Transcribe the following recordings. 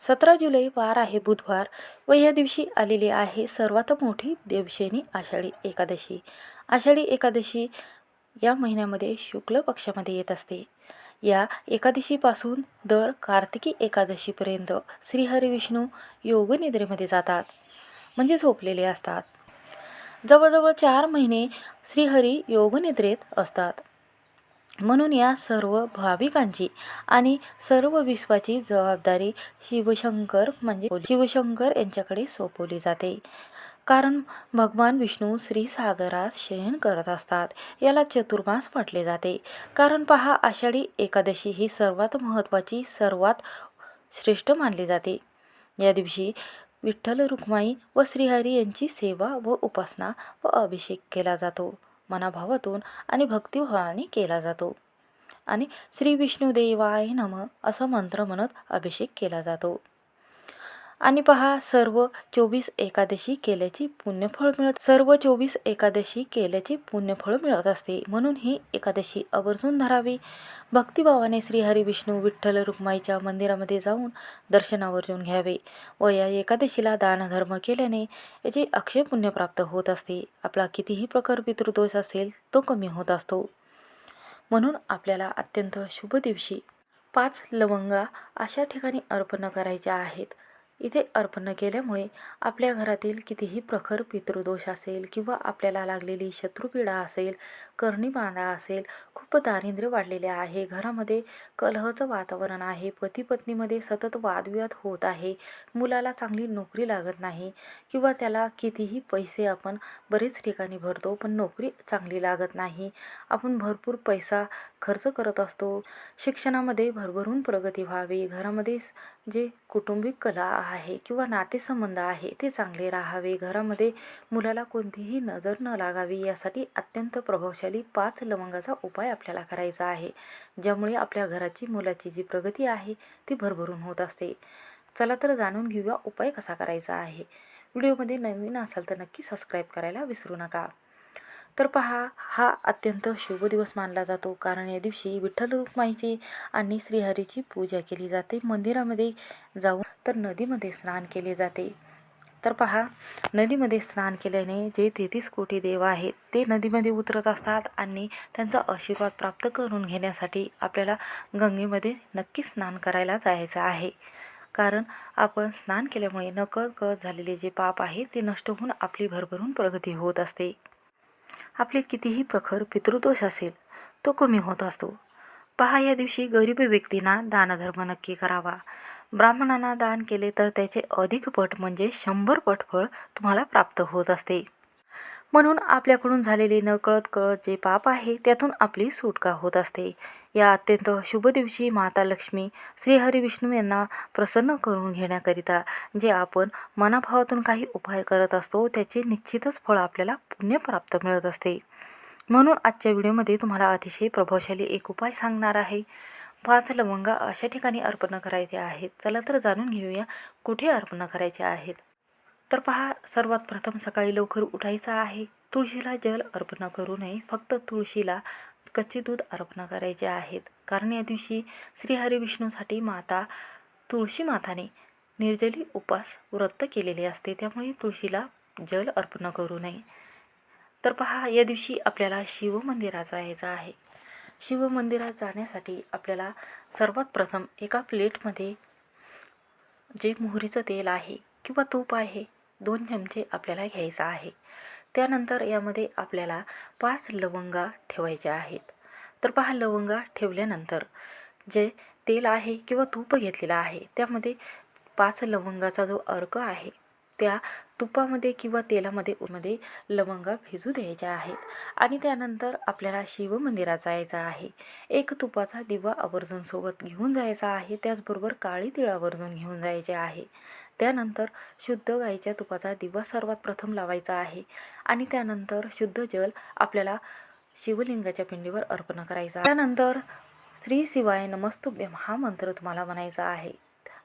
सतरा जुलै वार आहे बुधवार व या दिवशी आलेली आहे सर्वात मोठी देवशेनी आषाढी एकादशी. आषाढी एकादशी या महिन्यामध्ये शुक्ल पक्षामध्ये येत असते. या एकादशीपासून दर कार्तिकी एकादशीपर्यंत श्रीहरिविष्णू योगनिद्रेमध्ये जातात म्हणजे झोपलेले असतात. जवळजवळ चार महिने श्रीहरी योगनिद्रेत असतात. म्हणून या सर्व भाविकांची आणि सर्व विश्वाची जबाबदारी शिवशंकर म्हणजे शिवशंकर यांच्याकडे सोपवली जाते. कारण भगवान विष्णू श्रीसागरात शयन करत असतात. याला चतुर्मास म्हटले जाते. कारण पहा आषाढी एकादशी ही सर्वात महत्त्वाची सर्वात श्रेष्ठ मानली जाते. या दिवशी विठ्ठल रुक्माई व श्रीहरी यांची सेवा व उपासना व अभिषेक केला जातो. मनाभावातून आणि भक्तिभावाने केला जातो. आणि श्री विष्णुदेवाय नम असं मंत्र म्हणत अभिषेक केला जातो. आणि पहा सर्व चोवीस एकादशी केल्याची पुण्यफळ मिळत सर्व चोवीस एकादशी केल्याची पुण्यफळ मिळत असते. म्हणून ही एकादशी आवर्जून धरावी. भक्तिभावाने श्रीहरी विष्णू विठ्ठल रुक्माईच्या मंदिरामध्ये जाऊन दर्शनावर्जून घ्यावे. व या एकादशीला दानधर्म केल्याने याचे अक्षय पुण्य प्राप्त होत असते. आपला कितीही प्रकार पितृदोष असेल तो कमी होत असतो. म्हणून आपल्याला अत्यंत शुभ दिवशी पाच लवंगा अशा ठिकाणी अर्पण करायच्या आहेत. इथे अर्पण केल्यामुळे आपल्या घरातील कितीही प्रखर पितृदोष असेल किंवा आपल्याला लागलेली शत्रुपीडा असेल कर्णीबाणा असेल खूप दारिद्र्य वाढलेले आहे. घरामध्ये कलहचं वातावरण आहे. पती पत्नीमध्ये सतत वादविवाद होत आहे. मुलाला चांगली नोकरी लागत नाही किंवा त्याला कितीही पैसे आपण बरेच ठिकाणी भरतो पण नोकरी चांगली लागत नाही. आपण भरपूर पैसा खर्च करत असतो. शिक्षणामध्ये भरभरून प्रगती व्हावी. घरामध्ये जे कौटुंबिक कला आहे किंवा नातेसंबंध आहे ते चांगले राहावे. घरामध्ये मुलाला कोणतीही नजर न लागावी यासाठी अत्यंत प्रभावशाली पाच लवंगाचा उपाय आपल्याला करायचा आहे ज्यामुळे आपल्या घराची मुलाची जी प्रगती आहे ती भरभरून होत असते. चला तर जाणून घेऊया उपाय कसा करायचा आहे. व्हिडिओमध्ये नवीन असाल तर नक्की सबस्क्राईब करायला विसरू नका. तर पहा हा अत्यंत शुभ दिवस मानला जातो. कारण या दिवशी विठ्ठल रुक्माईची आणि श्रीहरीची पूजा केली जाते. मंदिरामध्ये जाऊन तर नदीमध्ये स्नान केले जाते. तर पहा नदीमध्ये स्नान केल्याने जे तेहतीस कोटी देव आहेत ते नदीमध्ये उतरत असतात आणि त्यांचा आशीर्वाद प्राप्त करून घेण्यासाठी आपल्याला गंगेमध्ये नक्की स्नान करायला जायचं आहे. कारण आपण स्नान केल्यामुळे नकळत झालेले जे पाप आहे ते नष्ट होऊन आपली भरभरून प्रगती होत असते. आपले कितीही प्रखर पितृदोष असेल तो कमी होत असतो. पहा या दिवशी गरीब व्यक्तींना दानधर्म नक्की करावा. ब्राह्मणांना दान केले तर त्याचे अधिक पट म्हणजे शंभर पट फळ तुम्हाला प्राप्त होत असते. म्हणून आपल्याकडून झालेले नकळत कळत जे पाप आहे त्यातून आपली सुटका होत असते. या अत्यंत शुभ दिवशी माता लक्ष्मी श्रीहरी विष्णू यांना प्रसन्न करून घेण्याकरिता जे आपण मनाभावातून काही उपाय करत असतो त्याचे निश्चितच फळ आपल्याला पुण्य प्राप्त मिळत असते. म्हणून आजच्या व्हिडिओमध्ये तुम्हाला अतिशय प्रभावशाली एक उपाय सांगणार आहे. पाच लवंगा अशा ठिकाणी अर्पण करायचे आहेत. चला तर जाणून घेऊया कुठे अर्पण करायचे आहेत. तर पहा सर्वात प्रथम सकाळी लवकर उठायचं आहे. तुळशीला जल अर्पण करू नये. फक्त तुळशीला कच्चे दूध अर्पण करायचे आहेत. कारण या दिवशी श्रीहरी विष्णूसाठी माता तुळशी माताने निर्जली उपास व्रत केलेले असते. त्यामुळे तुळशीला जल अर्पण करू नये. तर पहा या दिवशी आपल्याला शिवमंदिरात जायचं आहे. शिवमंदिरात जाण्यासाठी आपल्याला सर्वात प्रथम एका प्लेटमध्ये जे मोहरीचं तेल आहे किंवा तूप आहे दोन चमचे आपल्याला घ्यायचा आहे. त्यानंतर यामध्ये आपल्याला पाच लवंगा ठेवायच्या आहेत. तर पहा लवंगा ठेवल्यानंतर जे तेल आहे किंवा तूप घेतलेलं आहे त्यामध्ये पाच लवंगाचा जो अर्क आहे त्या तुपामध्ये किंवा तेलामध्ये मध्ये लवंगा भिजू द्यायच्या आहेत. आणि त्यानंतर आपल्याला शिवमंदिरात जायचं आहे. एक तुपाचा दिवा आवर्जून सोबत घेऊन जायचा आहे. त्याचबरोबर काळी तिळ आवर्जून घेऊन जायचे आहे. त्यानंतर शुद्ध गाईच्या तुपाचा दिवा सर्वात प्रथम लावायचा आहे. आणि त्यानंतर शुद्ध जल आपल्याला शिवलिंगाच्या पिंडीवर अर्पण करायचा. त्यानंतर श्री शिवाय नमस्तुभ्यम हा मंत्र तुम्हाला म्हणायचा आहे.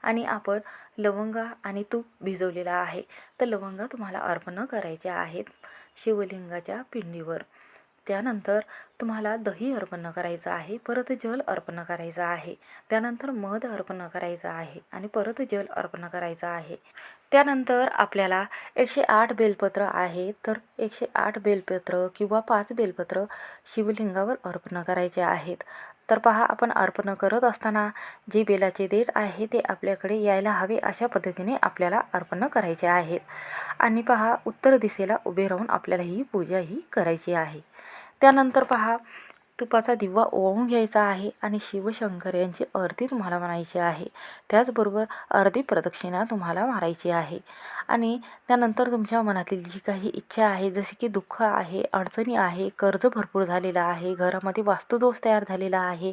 आणि आपण लवंगा आणि तूप भिजवलेला आहे. तर लवंगा तुम्हाला अर्पण करायच्या आहेत शिवलिंगाच्या पिंडीवर. त्यानंतर तुम्हाला दही अर्पण करायचं आहे परत जल अर्पण करायचं आहे त्यानंतर मध अर्पण करायचं आहे आणि परत जल अर्पण करायचं आहे. त्यानंतर आपल्याला एकशे आठ बेलपत्र आहे तर एकशे आठ बेलपत्र किंवा पाच बेलपत्र शिवलिंगावर अर्पण करायचे आहेत. तर पहा आपण अर्पण करत असताना जे बेलाचे देठ आहे ते आपल्याकडे यायला हवे अशा पद्धतीने आपल्याला अर्पण करायचे आहेत. आणि पहा उत्तर दिशेला उभे राहून आपल्याला ही पूजा ही करायची आहे. त्यानंतर पहा तुपाचा दिवा ओवाळून घ्यायचा आहे आणि शिवशंकर यांची अर्धी तुम्हाला म्हणायची आहे. त्याचबरोबर अर्धी प्रदक्षिणा तुम्हाला मारायची आहे. आणि त्यानंतर तुमच्या मनातील जी काही इच्छा आहे जसे की दुःख आहे अडचणी आहे कर्ज भरपूर झालेलं आहे घरामध्ये वास्तुदोष तयार झालेला आहे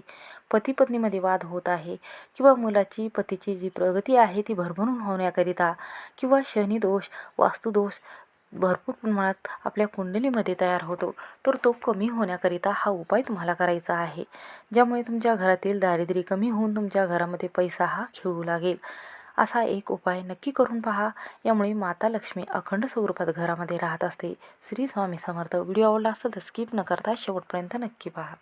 पती पत्नीमध्ये वाद होत आहे किंवा मुलाची पतीची जी प्रगती आहे ती भरभरून होण्याकरिता किंवा शनिदोष वास्तुदोष भरपूर प्रमाणात आपल्या कुंडलीमध्ये तयार होतो. तर तो कमी होण्याकरिता हा उपाय तुम्हाला करायचा आहे. ज्यामुळे तुमच्या घरातील दारिद्र्य कमी होऊन तुमच्या घरामध्ये पैसा हा खेळू लागेल. असा एक उपाय नक्की करून पहा. यामुळे माता लक्ष्मी अखंड स्वरूपात घरामध्ये राहत असते. श्री स्वामी समर्थ. व्हिडिओ आवडला असेल तर स्किप न करता शेवटपर्यंत नक्की पहा.